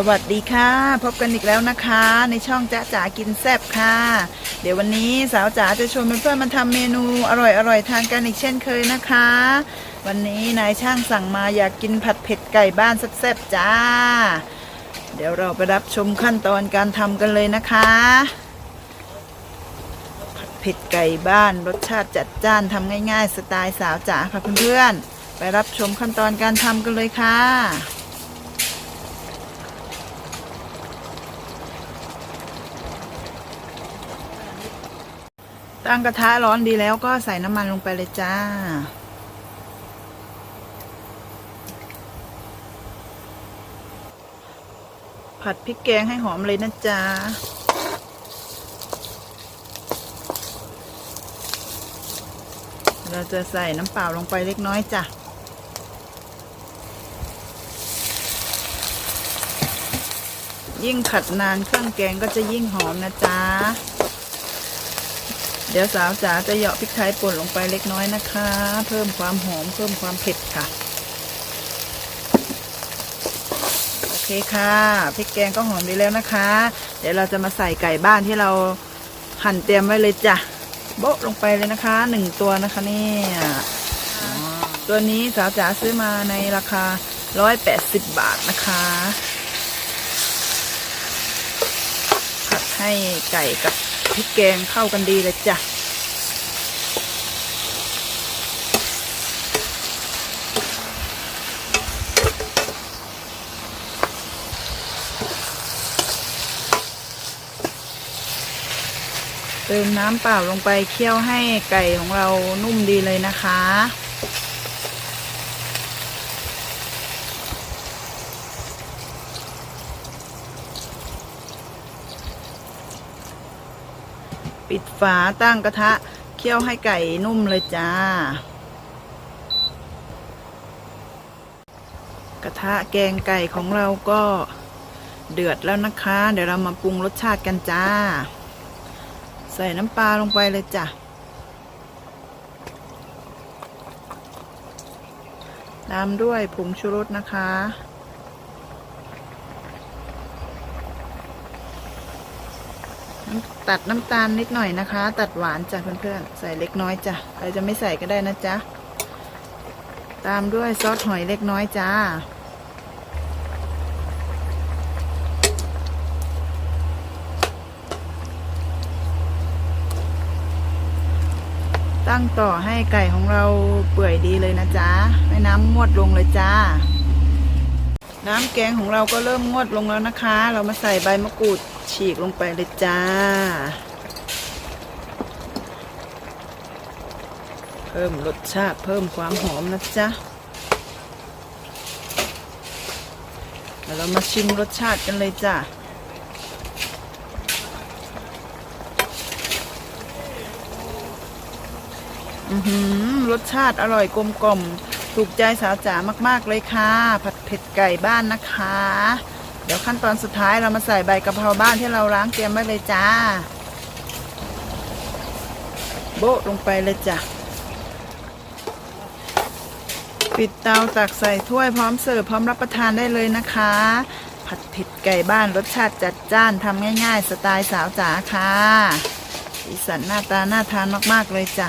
สวัสดีค่ะ พบกันอีกแล้วนะคะ ในช่องจ๊ะจ๋ากินแซบค่ะ เดี๋ยววันนี้สาวจ๋าจะชวนเพื่อนๆมาทำเมนูอร่อยๆทานกันอีกเช่นเคยนะคะ วันนี้นายช่างสั่งมาอยากกินผัดเผ็ดไก่บ้านแซ่บๆจ้า เดี๋ยวเราไปรับชมขั้นตอนการทำกันเลยนะคะ ผัดเผ็ดไก่บ้านรสชาติจัดจ้านทำง่ายๆ สไตล์สาวจ๋าค่ะเพื่อนๆไปรับชมขั้นตอนการทำกันเลยค่ะ ตั้งกระทะร้อนดีแล้วก็ใส่น้ำมันลงไปเลยจ้า ผัดพริกแกงให้หอมเลยนะจ๊ะเราจะใส่น้ำเปล่าลงไปเล็กน้อยจ้ะยิ่งผัดนานเครื่องแกงก็จะยิ่งหอมนะจ๊ะ เดี๋ยวสาวจ๋าจะเหยาะพริกไทยป่นลงไปเล็กน้อยนะคะ เพิ่มความหอมเพิ่มความเผ็ดค่ะ โอเคค่ะพริกแกงก็หอมดีแล้วนะคะ เดี๋ยวเราจะมาใส่ไก่บ้านที่เราหั่นเตรียมไว้เลยจ้ะโบะลงไปเลยนะคะหนึ่งตัวนะคะเนี่ยตัวนี้สาวจ๋าซื้อมาในราคา 180 บาทนะคะผัดให้ไก่กับ พริกแกงเข้ากันดีเลยจ้ะ เติมน้ำเปล่าลงไปเคี่ยวให้ไก่ของเรานุ่มดีเลยนะคะ ปิดฝาตั้งกระทะเคี่ยวให้ไก่นุ่มเลยจ้า กระทะแกงไก่ของเราก็เดือดแล้วนะคะ เดี๋ยวเรามาปรุงรสชาติกันจ้า ใส่น้ำปลาลงไปเลยจ้ะตามด้วยผงชูรสนะคะ ตัดน้ำตาลนิดหน่อยนะคะ ตัดหวานจ้ะเพื่อนๆ ใส่เล็กน้อยจ้ะใครจะไม่ใส่ก็ได้นะจ๊ะ ตามด้วยซอสหอยเล็กน้อยจ้า ตั้งต่อให้ไก่ของเราเปื่อยดีเลยนะจ๊ะให้น้ำงวดลงเลยจ้าน้ำแกงของเราก็เริ่มงวดลงแล้วนะคะ เรามาใส่ใบมะกรูด ฉีกลงไปเลยจ้า เพิ่มรสชาติเพิ่มความหอมนะจ๊ะเดี๋ยวเรามาชิมรสชาติกันเลยจ้าอือหือรสชาติอร่อยกลมกล่อมถูกใจสาวจ๋ามาก ๆ เลยค่ะ ผัดเผ็ดไก่บ้านนะคะ เดี๋ยวขั้นตอนสุดท้ายเรามาใส่ใบกะเพราบ้านที่เราล้างเตรียมไว้เลยจ้า โบะลงไปเลยจ้ะ ปิดเตาตักใส่ถ้วยพร้อมเสิร์ฟพร้อมรับประทานได้เลยนะคะ ผัดเผ็ดไก่บ้านรสชาติจัดจ้านทำง่ายๆ สไตล์สาวจ๋าค่ะสีสันหน้าตาน่าทานมากๆเลยจ้ะ